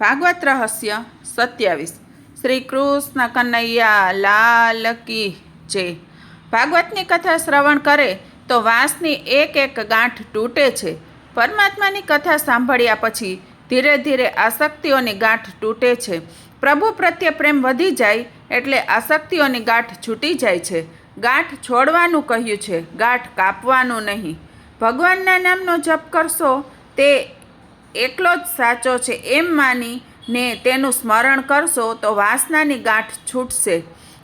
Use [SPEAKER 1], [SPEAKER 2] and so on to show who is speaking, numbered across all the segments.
[SPEAKER 1] ભાગવત રહસ્ય સત્યાવીસ શ્રી કૃષ્ણ કનૈયા લાલ કી જય ભાગવતની કથા શ્રવણ કરે તો વાંસની એક એક ગાંઠ તૂટે છે પરમાત્માની કથા સાંભળ્યા પછી ધીરે ધીરે આસક્તિઓની ગાંઠ તૂટે છે પ્રભુ પ્રત્યે પ્રેમ વધી જાય એટલે આસક્તિઓની ગાંઠ છૂટી જાય છે। ગાંઠ છોડવાનું કહ્યું છે, ગાંઠ કાપવાનું નહીં। ભગવાનના નામનો જપ કરશો તે એકલો જ સાચો છે એમ માનીને તેનું સ્મરણ કરશો તો વાસનાની ગાંઠ છૂટશે.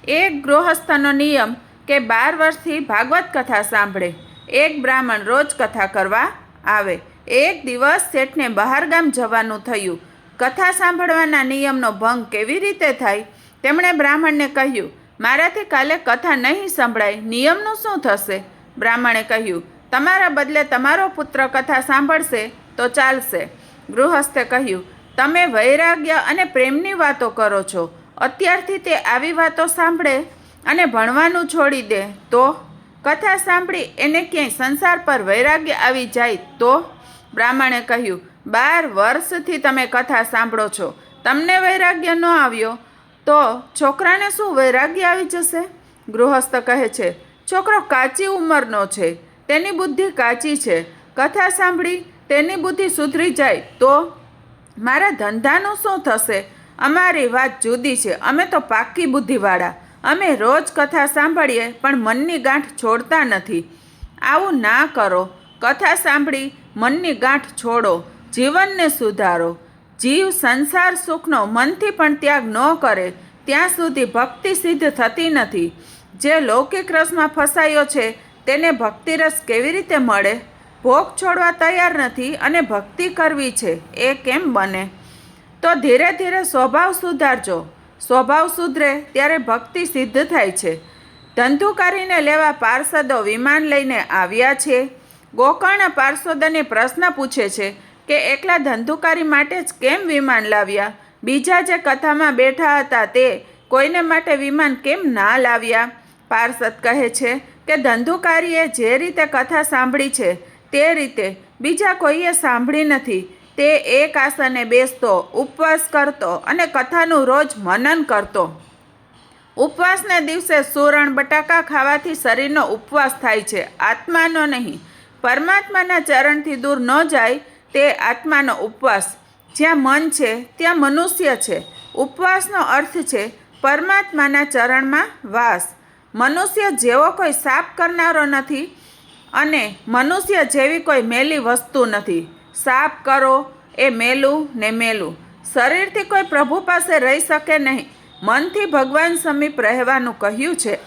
[SPEAKER 1] એક ગૃહસ્થનો નિયમ કે બાર વર્ષથી ભાગવત કથા સાંભળે. એક બ્રાહ્મણ રોજ કથા કરવા આવે. એક દિવસ શેઠને બહારગામ જવાનું થયું. કથા સાંભળવાના નિયમનો ભંગ કેવી રીતે થાય? તેમણે બ્રાહ્મણને કહ્યું, મારાથી કાલે કથા નહીં સંભળાય. નિયમનું શું થશે? બ્રાહ્મણે કહ્યું, તમારા બદલે તમારો પુત્ર કથા સાંભળશે. તો ચાલશે. ગૃહસ્થે કહ્યું, તમે વૈરાગ્ય અને પ્રેમની વાતો કરો છો. અત્યારથી તે આવી વાતો સાંભળે અને ભણવાનું છોડી દે. તો? કથા સાંભળી એને ક્યાંય સંસાર પર વૈરાગ્ય આવી જાય તો? બ્રાહ્મણે કહ્યું, બાર વર્ષથી તમે કથા સાંભળો છો. તમને વૈરાગ્ય ન આવ્યો. તો છોકરાને શું વૈરાગ્ય આવી જશે? ગૃહસ્થ કહે છે, છોકરો કાચી ઉંમરનો છે. તેની બુદ્ધિ કાચી છે. કથા સાંભળી તેની બુદ્ધિ સુધરી જાય તો મારા ધંધાનું શું થશે? અમારી વાત જુદી છે. અમે તો પાકી બુદ્ધિવાળા. અમે રોજ કથા સાંભળીએ, પણ મનની ગાંઠ છોડતા નથી. આવું ના કરો. કથા સાંભળી મનની ગાંઠ છોડો. જીવનને સુધારો. જીવ સંસાર સુખનો મનથી પણ ત્યાગ ન કરે. ત્યાં સુધી ભક્તિ સિદ્ધ થતી નથી. જે લૌકિક રસમાં ફસાયો છે, તેને ભક્તિરસ કેવી રીતે મળે? ભોગ છોડવા તૈયાર નથી અને ભક્તિ કરવી છે, એ કેમ બને? તો ધીરે ધીરે સ્વભાવ સુધારજો. સ્વભાવ સુધરે ત્યારે ભક્તિ સિદ્ધ થાય છે. ધંધુકારીને લેવા પાર્ષદો વિમાન લઈને આવ્યા છે. ગોકર્ણ પાર્ષદને પ્રશ્ન પૂછે છે કે એકલા ધંધુકારી માટે જ કેમ વિમાન લાવ્યા? બીજા જે કથામાં બેઠા હતા તે કોઈને માટે વિમાન કેમ ના લાવ્યા? પાર્ષદ કહે છે કે ધંધુકારીએ જે રીતે કથા સાંભળી છે તે રીતે બીજા કોઈએ સાંભળી નથી. તે એક આસને બેસતો, ઉપવાસ કરતો અને કથાનું રોજ મનન કરતો. ઉપવાસને દિવસે સુરણ બટાકા ખાવાથી શરીરનો ઉપવાસ થાય છે, આત્માનો નહીં. પરમાત્માના ચરણથી દૂર ન જાય તે આત્માનો ઉપવાસ. જ્યાં મન છે, ત્યાં મનુષ્ય છે. ઉપવાસનો અર્થ છે પરમાત્માના ચરણમાં વાસ. મનુષ્ય જેવો કોઈ સાપ કરનારો નથી અને મનુષ્ય જેવી કોઈ મેલી વસ્તુ નથી. સાપ કરો, એ મેલું ને મેલું. શરીરથી કોઈ પ્રભુ પાસે રહી શકે નહીં. મનથી ભગવાન સમીપ રહેવાનું કહ્યું છે.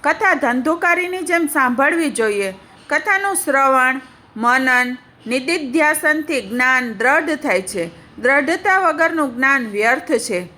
[SPEAKER 1] કથા ધંધુકારીની જેમ સાંભળવી જોઈએ. કથાનું શ્રવણ, મનન, નિદિધ્યાસનથી જ્ઞાન દ્રઢ થાય છે. દ્રઢતા વગરનું જ્ઞાન વ્યર્થ છે.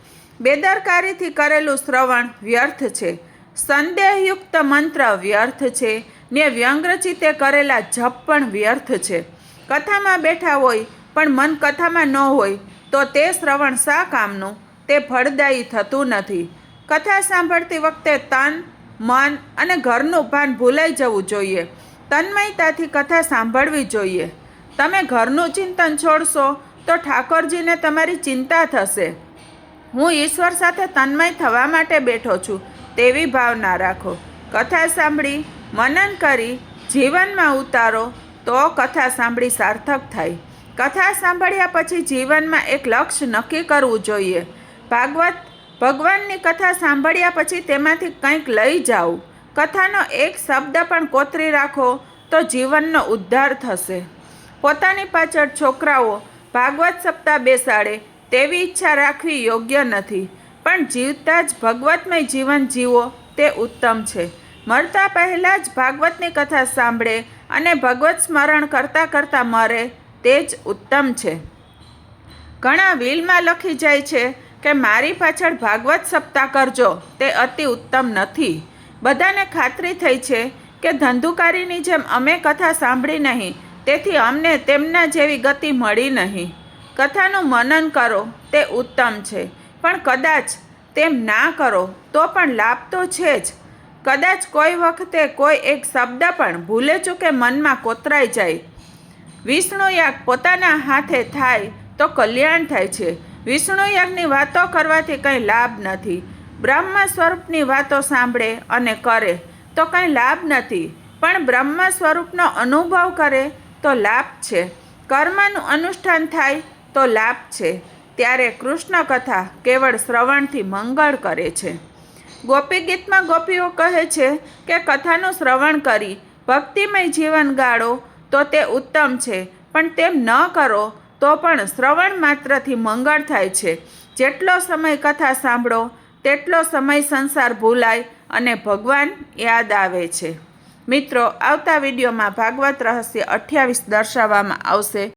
[SPEAKER 1] બેદરકારીથી કરેલું શ્રવણ વ્યર્થ છે. સંદેહયુક્ત મંત્ર વ્યર્થ છે. ને વ્યંગ્રચિતે કરેલા જપ પણ વ્યર્થ છે. કથામાં બેઠા હોય, પણ મન કથામાં ન હોય, તો તે શ્રવણ શા કામનું? તે ફળદાયી થતું નથી. કથા સાંભળતી વખતે તન, મન અને ઘરનું ભાન ભૂલાઈ જવું જોઈએ. તન્મયતાથી કથા સાંભળવી જોઈએ. તમે ઘરનું ચિંતન છોડશો, તો ઠાકોરજીને તમારી ચિંતા થશે. હું ઈશ્વર સાથે તન્મય થવા માટે બેઠો છું, તેવી ભાવના રાખો. કથા સાંભળી મનન કરી જીવનમાં ઉતારો, તો કથા સાંભળી સાર્થક થાય. કથા સાંભળ્યા પછી જીવનમાં એક લક્ષ્ય નક્કી કરવું જોઈએ. ભાગવત ભગવાનની કથા સાંભળ્યા પછી તેમાંથી કંઈક લઈ જાઓ. કથાનો એક શબ્દ પણ કોતરી રાખો, તો જીવનનો ઉદ્ધાર થશે. પોતાની પાછળ છોકરાઓ ભાગવત સપ્તાહ બેસાડે, તેવી ઈચ્છા રાખવી યોગ્ય નથી. પણ જીવતા જ ભગવતમય જીવન જીવો, તે ઉત્તમ છે. મરતા પહેલાં જ ભાગવતની કથા સાંભળે અને ભગવત સ્મરણ કરતાં કરતાં મરે, તે જ ઉત્તમ છે. ઘણા વિલમાં લખી જાય છે કે, મારી પાછળ ભાગવત સપ્તાહ કરજો, તે અતિ ઉત્તમ નથી. બધાને ખાતરી થઈ છે કે, ધંધુકારીની જેમ અમે કથા સાંભળી નહીં, તેથી અમને તેમના જેવી ગતિ મળી નહીં. કથાનું મનન કરો, તે ઉત્તમ છે. પણ કદાચ તેમ ના કરો, તો પણ લાભ તો છે જ. કદાચ કોઈ વખતે કોઈ એક શબ્દ પણ ભૂલે ચૂકે મનમાં કોતરાઈ જાય. વિષ્ણુ યાગ પોતાના હાથે થાય તો તો કલ્યાણ થાય છે. વિષ્ણુ યાગની વાતો કરવાથી કંઈ લાભ નથી. બ્રહ્મ સ્વરૂપની વાતો સાંભળે અને કરે તો કંઈ લાભ નથી. પણ બ્રહ્મ સ્વરૂપનો અનુભવ કરે તો લાભ છે. કર્મનું અનુષ્ઠાન થાય તો લાભ છે. ત્યારે કૃષ્ણ કથા કેવળ શ્રવણથી મંગળ કરે છે. ગોપી ગીતમાં ગોપીઓ કહે છે કે કથાનું શ્રવણ કરી, ભક્તિમય જીવન ગાળો તો તે ઉત્તમ છે, પણ તેમ ન કરો તો પણ શ્રવણ માત્રથી મંગળ થાય છે. જેટલો સમય કથા સાંભળો, તેટલો સમય સંસાર ભૂલાય અને ભગવાન યાદ આવે છે. મિત્રો, આવતા વિડીયોમાં ભાગવત રહસ્ય અઠ્યાવીસ દર્શાવવામાં આવશે.